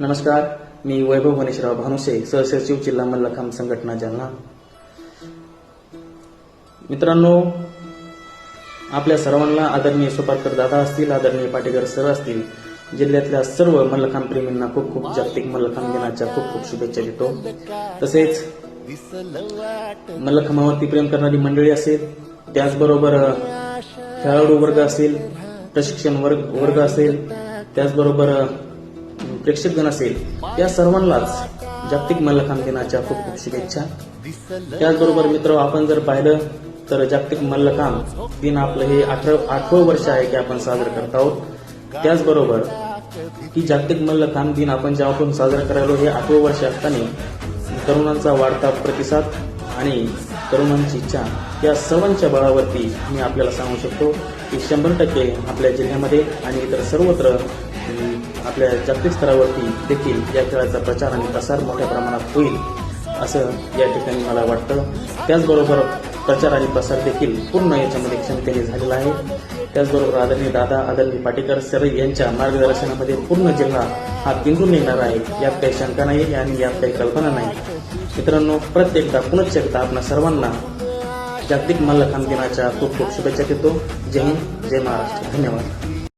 नमस्कार मी वैभव गणेशराव भानुसे सहसचिव जिल्हा मल्लखांब संघटना जालना. मित्रांनो आपल्या सर्वांना आदरणीय सुपारकर दादा असतील आदरणीय पाटेकर सर असतील जिल्ह्यातल्या सर्व मल्लखांब प्रेमींना खूप खूप जागतिक मल्लखांब दिनाच्या खूप खूप शुभेच्छा देतो. तसेच मल्लखांबावरती प्रेम करणारी मंडळी असेल त्याचबरोबर खेळाडू वर्ग असेल प्रशिक्षण वर्ग वर्ग असेल त्याचबरोबर प्रेक्षकगण असेल या सर्वांनाच जागतिक मल्लखांब दिनाच्या खूप खूप शुभेच्छा. त्याचबरोबर मित्र आपण जर पाहिलं तर जागतिक मल्लखांब दिन आपलं हे अठरा आठवं वर्ष आहे की आपण साजरं करत आहोत. त्याचबरोबर ही जागतिक मल्लखांब दिन आपण जेव्हापासून साजरा करायलो हे आठवं वर्ष असताना तरुणांचा वाढता प्रतिसाद आणि तरुणांची इच्छा या सर्वांच्या बळावरती मी आपल्याला सांगू शकतो की शंभर टक्के आपल्या जिल्ह्यामध्ये आणि इतर सर्वत्र आपल्या जागतिक स्तरावरती देखील या खेळाचा प्रचार आणि प्रसार मोठ्या प्रमाणात होईल असं या ठिकाणी मला वाटतं. त्याचबरोबर प्रचार आणि प्रसार देखील पूर्ण याच्यामध्ये क्षमतेने झालेला आहे. त्याचबरोबर आदरणीय दादा आदरणीय पाटेकर सर यांच्या मार्गदर्शनामध्ये पूर्ण जिल्हा हा पिंजून येणार आहे यात काही शंका नाही आणि यात काही कल्पना नाही. मित्रांनो प्रत्येकदा पुनश्च एकदा आपणा सर्वांना जागतिक मल्लखांब दिनाच्या खूप खूप शुभेच्छा देतो. जय हिंद जय महाराष्ट्र. धन्यवाद.